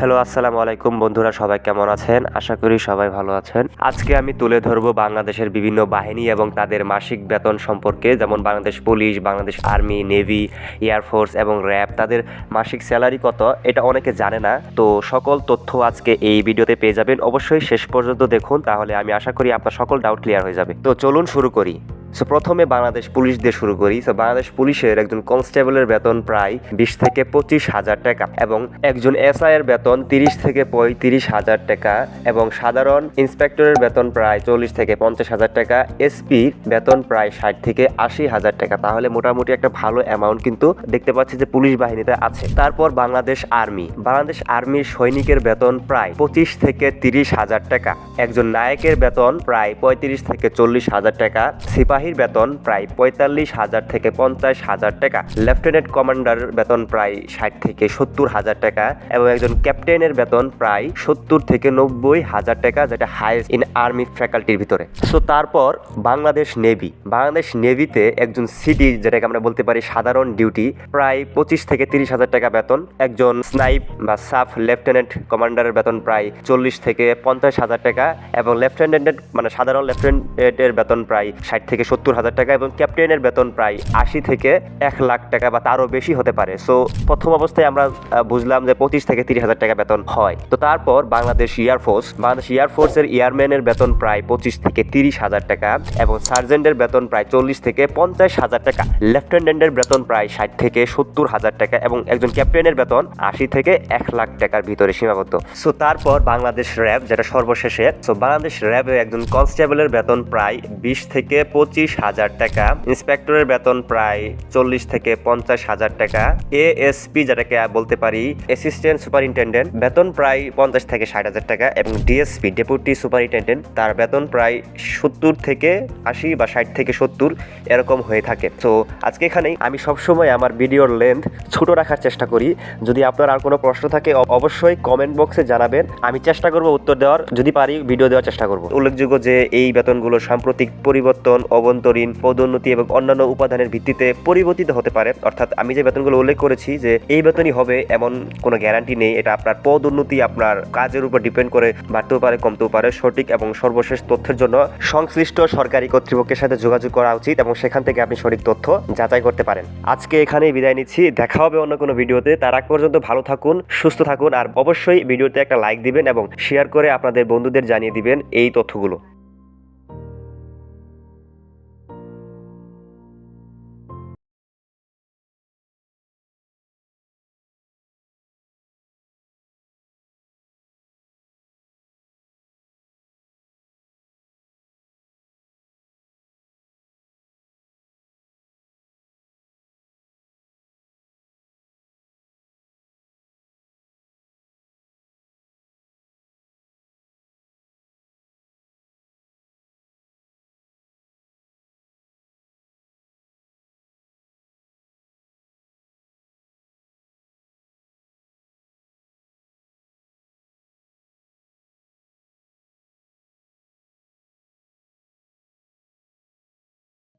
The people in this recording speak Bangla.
হ্যালো, আসসালামু আলাইকুম বন্ধুরা, সবাই কেমন আছেন? আশা করি সবাই ভালো আছেন। আজকে আমি তুলে ধরবো বাংলাদেশের বিভিন্ন বাহিনী এবং তাদের মাসিক বেতন সম্পর্কে, যেমন Bangladesh police, Bangladesh army, navy air force এবং র্যাব। তাদের মাসিক স্যালারি কত, এটা অনেকে জানে না। তো সকল তথ্য আজকে এই ভিডিওতে পেয়ে যাবেন। অবশ্যই শেষ পর্যন্ত দেখুন, তাহলে আমি আশা করি আপনার সকল ডাউট ক্লিয়ার হয়ে যাবে। তো চলুন শুরু করি। সো প্রথমে বাংলাদেশ পুলিশ দিয়ে শুরু করি। সো বাংলাদেশ পুলিশের একজন কনস্টেবলের বেতন প্রায় বিশ থেকে পঁচিশ হাজার টাকা এবং একজন এসআই এর বেতন তিরিশ থেকে পঁয়ত্রিশ হাজার টাকা এবং সাধারণ ইন্সপেক্টরের বেতন প্রায় চল্লিশ থেকে পঞ্চাশ হাজার টাকা এসপি বেতন প্রায় ষাট থেকে আশি হাজার টাকা। তাহলে মোটামুটি একটা ভালো অ্যামাউন্ট কিন্তু দেখতে পাচ্ছি যে পুলিশ বাহিনীতে আছে। তারপর বাংলাদেশ আর্মি। বাংলাদেশ আর্মির সৈনিকের বেতন প্রায় পঁচিশ থেকে তিরিশ হাজার টাকা। একজন নায়কের বেতন প্রায় পঁয়ত্রিশ থেকে চল্লিশ হাজার টাকা। সিপাহীর বেতন প্রায় পঁয়তাল্লিশ হাজার থেকে পঞ্চাশ হাজার টাকা। লেফটেন্যান্ট কমান্ডার বেতন প্রায় ষাট থেকে সত্তর হাজার টাকা এবং একজন ক্যাপ্টেনের বেতন প্রায় সত্তর থেকে নব্বই হাজার টাকা, যেটা হাইয়েস্ট ইন আর্মি ফ্যাকাল্টির ভিতরে। সো তারপর বাংলাদেশ নেভি বাংলাদেশ নেভিতে একজন সিডি যেটাকে আমরা বলতে পারি সাধারণ ডিউটি প্রায় পঁচিশ থেকে তিরিশ হাজার টাকা বেতন। একজন স্নাইপ বা সাফ লেফটেন্যান্ট কমান্ডারের বেতন প্রায় চল্লিশ থেকে পঞ্চাশ হাজার টাকা এবং লেফটেন্যান্টের মানে সাধারণ লেফটেন্যান্টের বেতন প্রায় ষাট থেকে সত্তর হাজার টাকা এবং ক্যাপ্টেনের বেতন প্রায় আশি থেকে এক লাখ টাকা বা তারও বেশি হতে পারে। সো প্রথম অবস্থায় আমরা বুঝলাম যে পঁচিশ থেকে তিরিশ হাজার টাকা বেতন হয়। তো তারপর বাংলাদেশ এয়ারফোর্স বাংলাদেশ এয়ারফোর্সের এয়ারম্যানের বেতন প্রায় পঁচিশ থেকে তিরিশ হাজার টাকা এবং সার্জেন্টের বেতন প্রায় চল্লিশ থেকে পঞ্চাশ হাজার টাকা। লেফটেন্যান্টের বেতন প্রায় ষাট থেকে সত্তর হাজার টাকা এবং একজন ক্যাপ্টেনের বেতন আশি থেকে এক লাখ টাকার ভিতরে সীমাবদ্ধ। সো তারপর বাংলাদেশ র্যাব যেটা সর্বশেষে। সো বাংলাদেশ র্যাবে একজন কনস্টেবলের বেতন প্রায় বিশ থেকে পঁচিশ হাজার টাকা। ইন্সপেক্টরের বেতন প্রায় চল্লিশ থেকে পঞ্চাশ হাজার টাকা। এএসপি যেটাকে বলতে পারি অ্যাসিস্ট্যান্ট সুপারিনটেন্ডেন্ট বেতন প্রায় পঞ্চাশ থেকে ষাট হাজার টাকা এবং ডিএসপি ডেপুটি সুপারিনটেন্ডেন্ট তার বেতন প্রায় সত্তর থেকে আশি বা ষাট থেকে সত্তর এরকম হয়ে থাকে। তো আজকে এখানেই আমি সবসময় আমার ভিডিওর লেন্থ ছোট রাখার চেষ্টা করি। যদি আপনার আর কোনো প্রশ্ন থাকে অবশ্যই কমেন্ট বক্সে জানাবেন। আমি চেষ্টা করব উত্তর দেওয়ার। যদি পারি ভিডিও দেওয়ার চেষ্টা করব। উল্লেখযোগ্য যে এই বেতনগুলো সাম্প্রতিক পরিবর্তন অভ্যন্তরীণ পদোন্নতি এবং অন্যান্য উপাদানের ভিত্তিতে পরিবর্তিত হতে পারে। অর্থাৎ আমি যে বেতনগুলো উল্লেখ করেছি যে এই বেতনই হবে, এমন কোনো গ্যারান্টি নেই। এটা আপনার পদোন্নতি আপনার কাজের উপর ডিপেন্ড করে বাড়তেও পারে, কমতেও পারে। সঠিক এবং সর্বশেষ তথ্যের জন্য সংশ্লিষ্ট সরকারি কর্তৃপক্ষের সাথে যোগাযোগ করা উচিত এবং সেখান থেকে আপনি সঠিক তথ্য যাচাই করতে পারেন। আজকে এখানেই বিদায় নিচ্ছি। দেখা হবে অন্য কোনো ভিডিওতে। তার আগ পর্যন্ত ভালো থাকুন, সুস্থ থাকুন, আর অবশ্যই ভিডিওতে একটা লাইক দিবেন এবং শেয়ার করে আপনাদের বন্ধুদের জানিয়ে দিবেন এই তথ্যগুলো।